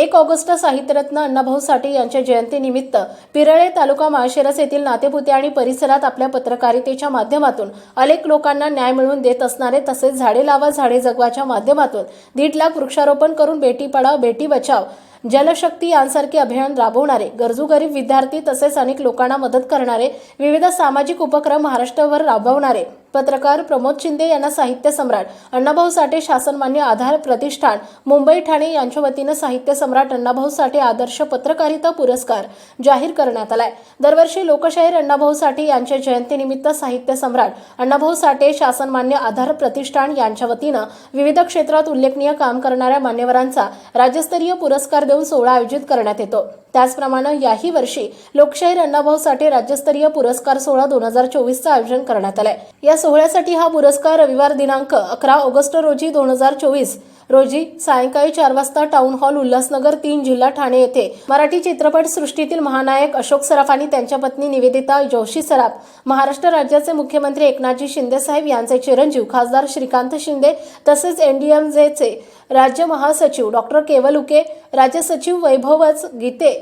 एक ऑगस्ट साहित्यरत्न अण्णाभाऊ साठे यांच्या जयंतीनिमित्त पिरळे तालुका माळशिरस येथील नातेपुते आणि परिसरात आपल्या पत्रकारितेच्या माध्यमातून अनेक लोकांना न्याय मिळवून देत असणारे तसेच झाडे लावा झाडे जगवाच्या माध्यमातून दीड लाख वृक्षारोपण करून बेटी पढाव बेटी बचाव जलशक्ती यांसारखे अभियान राबवणारे गरजू गरीब विद्यार्थी तसेच अनेक लोकांना मदत करणारे विविध सामाजिक उपक्रम महाराष्ट्रभर राबवणारे पत्रकार प्रमोद शिंदे यांना साहित्य सम्राट अण्णाभाऊ साठे शासनमान्य आधार प्रतिष्ठान मुंबई ठाणे यांच्या वतीनं साहित्य सम्राट अण्णाभाऊ साठे आदर्श पत्रकारिता पुरस्कार जाहीर करण्यात आलाय. दरवर्षी लोकशाहीर अण्णाभाऊ साठे यांच्या जयंतीनिमित्त साहित्य सम्राट अण्णाभाऊ साठे शासनमान्य आधार प्रतिष्ठान यांच्या वतीनं विविध क्षेत्रात उल्लेखनीय काम करणाऱ्या मान्यवरांचा राज्यस्तरीय पुरस्कार देऊन सोहळा आयोजित करण्यात येतो. त्याचप्रमाणे याही वर्षी लोकशाहीर अण्णाभाऊ साठे राज्यस्तरीय पुरस्कार सोहळा दोन हजार चोवीसचं आयोजन करण्यात आलंय. या सोहळ्यासाठी हा पुरस्कार रविवार दिनांक अकरा ऑगस्ट रोजी दोन हजार चोवीस रोजी सायंकाळी चार वाजता टाउन हॉल उल्हासनगर तीन जिल्हा ठाणे येथे मराठी चित्रपट सृष्टीतील महानायक अशोक सराफ आणि त्यांच्या पत्नी निवेदिता जोशी सराफ महाराष्ट्र राज्याचे मुख्यमंत्री एकनाथजी शिंदे साहेब यांचे चिरंजीव खासदार श्रीकांत शिंदे तसेच एनडीएमजेचे राज्य महासचिव डॉक्टर केवल उके राज्य सचिव वैभवच गीते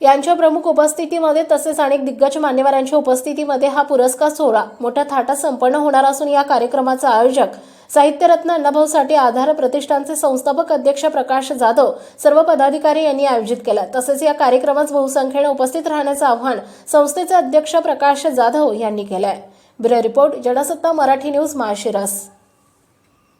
यांच्या प्रमुख उपस्थितीमध्ये तसेच अनेक दिग्गज मान्यवरांच्या उपस्थितीमध्ये हा पुरस्कार सोहळा मोठ्या थाटात संपन्न होणार असून या कार्यक्रमाचा आयोजक साहित्यरत्न अण्णाभाऊ साठे आधार प्रतिष्ठानचे संस्थापक अध्यक्ष प्रकाश जाधव सर्व पदाधिकारी यांनी आयोजित केला. तसेच या कार्यक्रमास बहुसंख्येने उपस्थित राहण्याचं आवाहन संस्थेचे अध्यक्ष प्रकाश जाधव यांनी केलं आहे bureau report Jansatta Marathi news Malshiras.